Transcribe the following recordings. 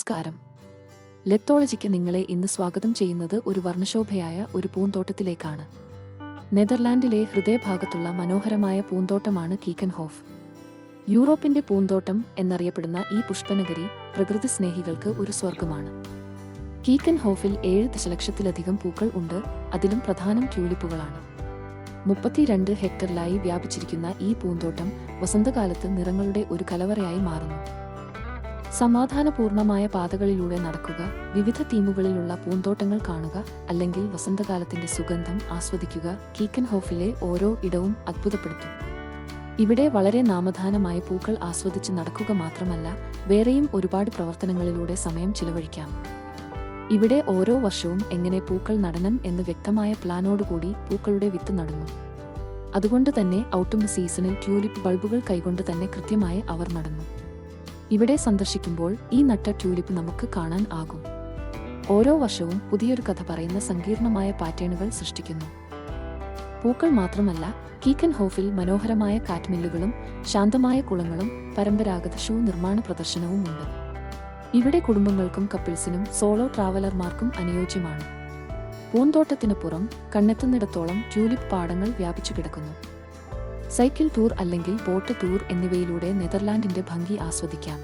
നമസ്കാരം. ലെത്തോളജിക്ക് നിങ്ങളെ ഇന്ന് സ്വാഗതം ചെയ്യുന്നത് ഒരു വർണശോഭയായ ഒരു പൂന്തോട്ടത്തിലേക്കാണ്. നെതർലാൻഡിലെ ഹൃദയഭാഗത്തുള്ള മനോഹരമായ പൂന്തോട്ടമാണ് കീക്കൻഹോഫ്. യൂറോപ്പിന്റെ പൂന്തോട്ടം എന്നറിയപ്പെടുന്ന ഈ പുഷ്പനഗരി പ്രകൃതി സ്നേഹികൾക്ക് ഒരു സ്വർഗമാണ് കീക്കൻഹോഫിൽ ഏഴ് ദശലക്ഷത്തിലധികം പൂക്കൾ ഉണ്ട് അതിലും പ്രധാനം ട്യൂലിപ്പുകളാണ്. മുപ്പത്തിരണ്ട് ഹെക്ടറിലായി വ്യാപിച്ചിരിക്കുന്ന ഈ പൂന്തോട്ടം വസന്തകാലത്ത് നിറങ്ങളുടെ ഒരു കലവറയായി മാറുന്നു. സമാധാനപൂർണമായ പാതകളിലൂടെ നടക്കുക വിവിധ തീമുകളിലുള്ള പൂന്തോട്ടങ്ങൾ കാണുക അല്ലെങ്കിൽ വസന്തകാലത്തിന്റെ സുഗന്ധം ആസ്വദിക്കുക കീക്കൻ ഹോഫിലെ ഓരോ ഇടവും അത്ഭുതപ്പെടുത്തും. ഇവിടെ വളരെ നാമധാനമായ പൂക്കൾ ആസ്വദിച്ച് നടക്കുക മാത്രമല്ല വേറെയും ഒരുപാട് പ്രവർത്തനങ്ങളിലൂടെ സമയം ചിലവഴിക്കാം. ഇവിടെ ഓരോ വർഷവും എങ്ങനെ പൂക്കൾ നടണം എന്ന് വ്യക്തമായ പ്ലാനോടുകൂടി പൂക്കളുടെ വിത്ത് നടുന്നു. അതുകൊണ്ട് തന്നെ ഔട്ടും സീസണിൽ ട്യൂലിപ്പ് ബൾബുകൾ കൈകൊണ്ട് തന്നെ കൃത്യമായി അവർ നടന്നു. ഇവിടെ സന്ദർശിക്കുമ്പോൾ ഈ നട്ട ട്യൂലിപ്പ് നമുക്ക് കാണാൻ ആകും. ഓരോ വർഷവും പുതിയൊരു കഥ പറയുന്ന സങ്കീർണമായ പാറ്റേണുകൾ സൃഷ്ടിക്കുന്നു. പൂക്കൾ മാത്രമല്ല കീക്കൻ ഹോഫിൽ മനോഹരമായ കാറ്റ്മില്ലുകളും ശാന്തമായ കുളങ്ങളും പരമ്പരാഗത ഷൂ നിർമ്മാണ പ്രദർശനവും ഉണ്ട്. ഇവിടെ കുടുംബങ്ങൾക്കും കപ്പിൾസിനും സോളോ ട്രാവലർമാർക്കും അനുയോജ്യമാണ്. പൂന്തോട്ടത്തിന് പുറം കണ്ണെത്തുന്നിടത്തോളം ട്യൂലിപ്പ് പാടങ്ങൾ വ്യാപിച്ചു കിടക്കുന്നു സൈക്കിൾ ടൂർ അല്ലെങ്കിൽ ബോട്ട് ടൂർ എന്നിവയിലൂടെ നെതർലാൻഡിന്റെ ഭംഗി ആസ്വദിക്കാം.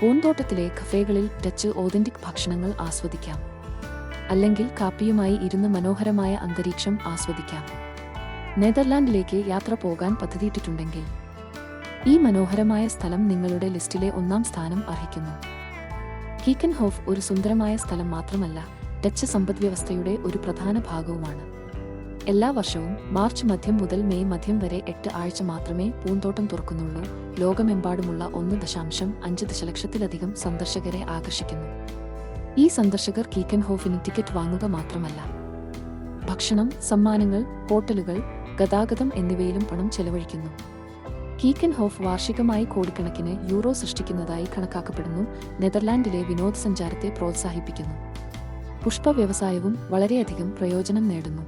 പൂന്തോട്ടത്തിലെ കഫേകളിൽ ഡച്ച് ഓതന്റിക് ഭക്ഷണങ്ങൾ ആസ്വദിക്കാം. അല്ലെങ്കിൽ കാപ്പിയുമായി ഇരുന്ന് മനോഹരമായ അന്തരീക്ഷം ആസ്വദിക്കാം. നെതർലാൻഡിലേക്ക് യാത്ര പോകാൻ പദ്ധതിയിട്ടിട്ടുണ്ടെങ്കിൽ ഈ മനോഹരമായ സ്ഥലം നിങ്ങളുടെ ലിസ്റ്റിലെ ഒന്നാം സ്ഥാനം അർഹിക്കുന്നു. കീക്കൻഹോഫ് ഒരു സുന്ദരമായ സ്ഥലം മാത്രമല്ല ഡച്ച് സമ്പദ്വ്യവസ്ഥയുടെ ഒരു പ്രധാന ഭാഗവുമാണ്. എല്ലാ വർഷവും മാർച്ച് മധ്യം മുതൽ മെയ് മധ്യം വരെ എട്ട് ആഴ്ച മാത്രമേ പൂന്തോട്ടം തുറക്കുന്നുള്ളൂ. ലോകമെമ്പാടുമുള്ള ഒന്ന് ദശാംശം അഞ്ച് ദശലക്ഷത്തിലധികം സന്ദർശകരെ ആകർഷിക്കുന്നു. ഈ സന്ദർശകർ കീക്കൻ ഹോഫിന് ടിക്കറ്റ് വാങ്ങുക മാത്രമല്ല ഭക്ഷണം സമ്മാനങ്ങൾ ഹോട്ടലുകൾ ഗതാഗതം എന്നിവയിലും പണം ചെലവഴിക്കുന്നു. കീക്കൻ ഹോഫ് വാർഷികമായി കോടിക്കണക്കിന് യൂറോ സൃഷ്ടിക്കുന്നതായി കണക്കാക്കപ്പെടുന്നു. നെതർലാൻഡിലെ വിനോദസഞ്ചാരത്തെ പ്രോത്സാഹിപ്പിക്കുന്നു. പുഷ്പ വ്യവസായവും വളരെയധികം പ്രയോജനം നേടുന്നു.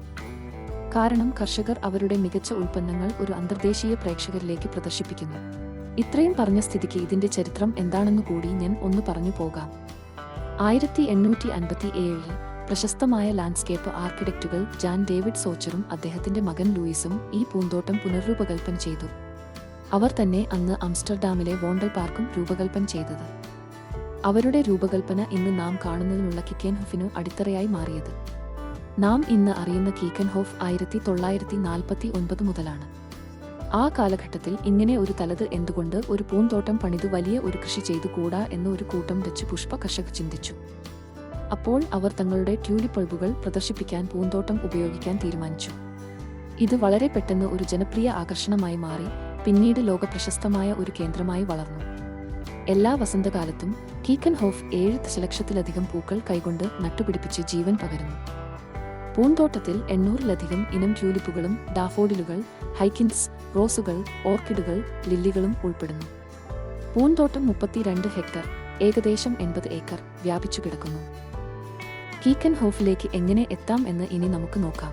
കാരണം കർഷകർ അവരുടെ മികച്ച ഉൽപ്പന്നങ്ങൾ ഒരു അന്തർദേശീയ പ്രേക്ഷകരിലേക്ക് പ്രദർശിപ്പിക്കുന്നു. ഇത്രയും പറഞ്ഞ സ്ഥിതിക്ക് ഇതിന്റെ ചരിത്രം എന്താണെന്ന് കൂടി ഞാൻ ഒന്ന് പറഞ്ഞു പോകാം. ആയിരത്തി എണ്ണൂറ്റി അൻപത്തി ഏഴിൽ പ്രശസ്തമായ ലാൻഡ്സ്കേപ്പ് ആർക്കിടെക്റ്റുകൾ ജാൻ ഡേവിഡ് സോച്ചറും അദ്ദേഹത്തിന്റെ മകൻ ലൂയിസും ഈ പൂന്തോട്ടം പുനർരൂപകൽപ്പന ചെയ്തു. അവർ തന്നെ അന്ന് ആംസ്റ്റർഡാമിലെ വോണ്ടൽ പാർക്കും രൂപകൽപ്പന ചെയ്തത്. അവരുടെ രൂപകൽപ്പന ഇന്ന് നാം കാണുന്നതിനുള്ള കിക്കേൻ ഹുഫിനു അടിത്തറയായി മാറിയത്. നാം ഇന്ന് അറിയുന്ന കീക്കൻഹോഫ് ആയിരത്തി തൊള്ളായിരത്തി നാൽപ്പത്തി ഒൻപത് മുതലാണ്. ആ കാലഘട്ടത്തിൽ ഇങ്ങനെ ഒരു തലത് എന്തുകൊണ്ട് ഒരു പൂന്തോട്ടം പണിത് വലിയ ഒരു കൃഷി ചെയ്തു കൂടാ എന്ന് ഒരു കൂട്ടം വെച്ച് പുഷ്പ കർഷകർ ചിന്തിച്ചു. അപ്പോൾ അവർ തങ്ങളുടെ ട്യൂലിപ്പ് ബൾബുകൾ പ്രദർശിപ്പിക്കാൻ പൂന്തോട്ടം ഉപയോഗിക്കാൻ തീരുമാനിച്ചു. ഇത് വളരെ പെട്ടെന്ന് ഒരു ജനപ്രിയ ആകർഷണമായി മാറി പിന്നീട് ലോകപ്രശസ്തമായ ഒരു കേന്ദ്രമായി വളർന്നു. എല്ലാ വസന്തകാലത്തും കീക്കൻ ഹോഫ് ഏഴ് ദശലക്ഷത്തിലധികം പൂക്കൾ കൈകൊണ്ട് നട്ടുപിടിപ്പിച്ച് ജീവൻ പകരുന്നു. പൂന്തോട്ടത്തിൽ എണ്ണൂറിലധികം ഇനം ട്യൂലിപ്പുകളും ഡാഫോഡിലുകൾ ഹൈക്കിൻസ് റോസുകൾ ഓർക്കിഡുകൾ ലില്ലികളും ഉൾപ്പെടുന്നു. പൂന്തോട്ടം മുപ്പത്തിരണ്ട് ഹെക്ടർ ഏകദേശം എൺപത് ഏക്കർ വ്യാപിച്ചു കിടക്കുന്നു. കീക്കൻ ഹോഫിലേക്ക് എങ്ങനെ എത്താം എന്ന് ഇനി നമുക്ക് നോക്കാം.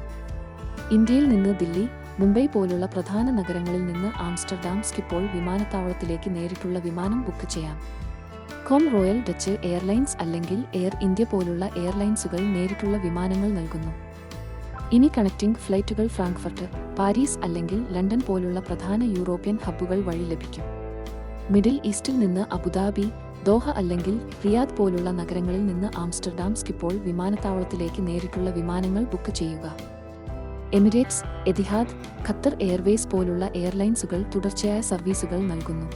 ഇന്ത്യയിൽ നിന്ന് ദില്ലി മുംബൈ പോലുള്ള പ്രധാന നഗരങ്ങളിൽ നിന്ന് ആംസ്റ്റർഡാം സ്കിപ്പോൾ വിമാനത്താവളത്തിലേക്ക് നേരിട്ടുള്ള വിമാനം ബുക്ക് ചെയ്യാം. കോം റോയൽ ഡച്ച് എയർലൈൻസ് അല്ലെങ്കിൽ എയർ ഇന്ത്യ പോലുള്ള എയർലൈൻസുകൾ നേരിട്ടുള്ള വിമാനങ്ങൾ നൽകുന്നു. ഇനി കണക്റ്റിംഗ് ഫ്ലൈറ്റുകൾ ഫ്രാങ്ക്ഫർട്ട് പാരീസ് അല്ലെങ്കിൽ ലണ്ടൻ പോലുള്ള പ്രധാന യൂറോപ്യൻ ഹബ്ബുകൾ വഴി ലഭിക്കും. മിഡിൽ ഈസ്റ്റിൽ നിന്ന് അബുദാബി ദോഹ അല്ലെങ്കിൽ റിയാദ് പോലുള്ള നഗരങ്ങളിൽ നിന്ന് ആംസ്റ്റർഡാം സ്കിപ്പോൾ വിമാനത്താവളത്തിലേക്ക് നേരിട്ടുള്ള വിമാനങ്ങൾ ബുക്ക് ചെയ്യുക. എമിറേറ്റ്സ് എതിഹാദ് ഖത്തർ എയർവേസ് പോലുള്ള എയർലൈൻസുകൾ തുടർച്ചയായ സർവീസുകൾ നൽകുന്നു.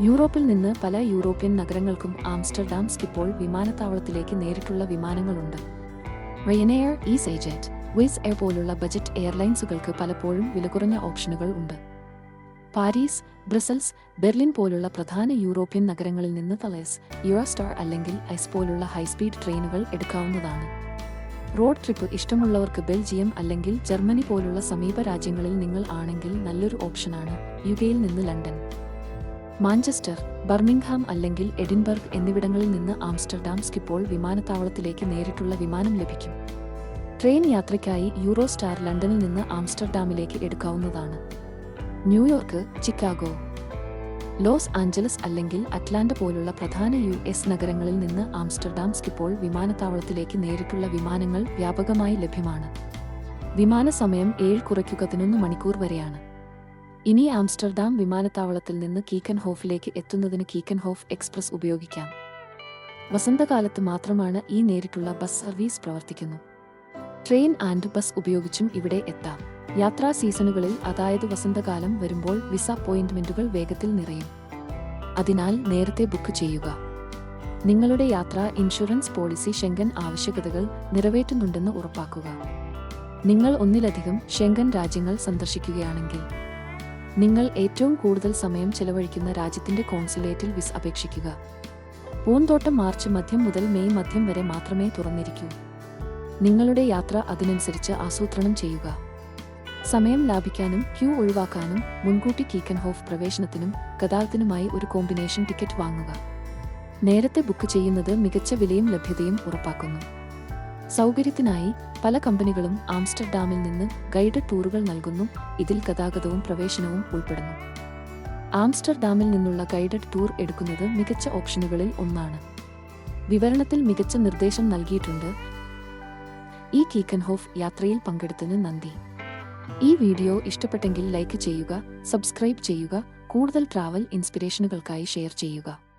യൂറോപ്പിൽ നിന്ന് പല യൂറോപ്യൻ നഗരങ്ങൾക്കും ആംസ്റ്റർഡാം സ്കിപ്പോൾ വിമാനത്താവളത്തിലേക്ക് നേരിട്ടുള്ള വിമാനങ്ങളുണ്ട്. Ryanair easyJet Wizz Air പോലുള്ള ബജറ്റ് എയർലൈൻസുകൾക്ക് പലപ്പോഴും വിലകുറഞ്ഞ ഓപ്ഷനുകൾ ഉണ്ട്. പാരീസ് ബ്രസൽസ് ബെർലിൻ പോലുള്ള പ്രധാന യൂറോപ്യൻ നഗരങ്ങളിൽ നിന്ന് തലേസ് യുറോസ്റ്റാർ അല്ലെങ്കിൽ ഐസ് പോലുള്ള ഹൈസ്പീഡ് ട്രെയിനുകൾ എടുക്കാവുന്നതാണ്. റോഡ് ട്രിപ്പ് ഇഷ്ടമുള്ളവർക്ക് ബെൽജിയം അല്ലെങ്കിൽ ജർമ്മനി പോലുള്ള സമീപ രാജ്യങ്ങളിൽ നിങ്ങൾ ആണെങ്കിൽ നല്ലൊരു ഓപ്ഷനാണ് യു കെയിൽ നിന്ന് ലണ്ടൻ. മാഞ്ചസ്റ്റർ ബർമിംഗ്ഹാം അല്ലെങ്കിൽ എഡിൻബർഗ് എന്നിവിടങ്ങളിൽ നിന്ന് ആംസ്റ്റർഡാം സ്കിപ്പോൾ വിമാനത്താവളത്തിലേക്ക് നേരിട്ടുള്ള വിമാനം ലഭിക്കും. ട്രെയിൻ യാത്രയ്ക്കായി യൂറോസ്റ്റാർ ലണ്ടനിൽ നിന്ന് ആംസ്റ്റർഡാമിലേക്ക് എടുക്കാവുന്നതാണ്. New York Chicago. Los Angeles അല്ലെങ്കിൽ അറ്റ്ലാന്റ പോലുള്ള പ്രധാന യു എസ് നഗരങ്ങളിൽ നിന്ന് ആംസ്റ്റർഡാം സ്കിപ്പോൾ വിമാനത്താവളത്തിലേക്ക് നേരിട്ടുള്ള വിമാനങ്ങൾ വ്യാപകമായി ലഭ്യമാണ്. വിമാന സമയം ഏഴ് കുറയ്ക്കുക പതിനൊന്ന് മണിക്കൂർ വരെയാണ്. ഇനി ആംസ്റ്റർഡാം വിമാനത്താവളത്തിൽ നിന്ന് കീക്കൻ ഹോഫിലേക്ക് എത്തുന്നതിന് കീക്കൻ ഹോഫ് എക്സ്പ്രസ് ഉപയോഗിക്കാം. വസന്തകാലത്ത് മാത്രമാണ് ഈ നേരിട്ടുള്ള ബസ് സർവീസ് പ്രവർത്തിക്കുന്നു. ട്രെയിൻ ആൻഡ് ബസ് ഉപയോഗിച്ചും ഇവിടെ എത്താം. യാത്രാ സീസണുകളിൽ അതായത് വസന്തകാലം വരുമ്പോൾ വിസ അപ്പോയിന്റ്മെന്റുകൾ വേഗത്തിൽ നിറയും. അതിനാൽ നേരത്തെ ബുക്ക് ചെയ്യുക. നിങ്ങളുടെ യാത്രാ ഇൻഷുറൻസ് പോളിസി ഷെങ്കൻ ആവശ്യകതകൾ നിറവേറ്റുന്നുണ്ടെന്ന് ഉറപ്പാക്കുക. നിങ്ങൾ ഒന്നിലധികം ഷെങ്കൻ രാജ്യങ്ങൾ സന്ദർശിക്കുകയാണെങ്കിൽ നിങ്ങൾ ഏറ്റവും കൂടുതൽ സമയം ചെലവഴിക്കുന്ന രാജ്യത്തിന്റെ കോൺസുലേറ്റിൽ വിസ അപേക്ഷിക്കുക. പൂന്തോട്ടം മാർച്ച് മധ്യം മുതൽ മെയ് മധ്യം വരെ മാത്രമേ തുറന്നിരിക്കൂ. നിങ്ങളുടെ യാത്ര അതിനനുസരിച്ച് ആസൂത്രണം ചെയ്യുക. സമയം ലാഭിക്കാനും ക്യൂ ഒഴിവാക്കാനും മുൻകൂട്ടി കീക്കൻ ഹോഫ് പ്രവേശനത്തിനും ഗതാഗതത്തിനുമായി ഒരു കോമ്പിനേഷൻ ടിക്കറ്റ് വാങ്ങുക. നേരത്തെ ബുക്ക് ചെയ്യുന്നത് മികച്ച വിലയും ലഭ്യതയും ഉറപ്പാക്കുന്നു. സൗകര്യത്തിനായി പല കമ്പനികളും ആംസ്റ്റർഡാമിൽ നിന്ന് ഗൈഡഡ് ടൂറുകൾ നൽകുന്നു. ഇതിൽ ഗതാഗതവും പ്രവേശനവും ഉൾപ്പെടുന്നു. ആംസ്റ്റർഡാമിൽ നിന്നുള്ള ഗൈഡഡ് ടൂർ എടുക്കുന്നത് മികച്ച ഓപ്ഷനുകളിൽ ഒന്നാണ്. വിവരണത്തിൽ മികച്ച നിർദ്ദേശം നൽകിയിട്ടുണ്ട്. ഈ കീക്കൻഹോഫ് യാത്രയിൽ പങ്കെടുത്തതിന് നന്ദി. ഈ വീഡിയോ ഇഷ്ടപ്പെട്ടെങ്കിൽ ലൈക്ക് ചെയ്യുക സബ്സ്ക്രൈബ് ചെയ്യുക കൂടുതൽ ട്രാവൽ ഇൻസ്പിറേഷനുകൾക്കായി ഷെയർ ചെയ്യുക.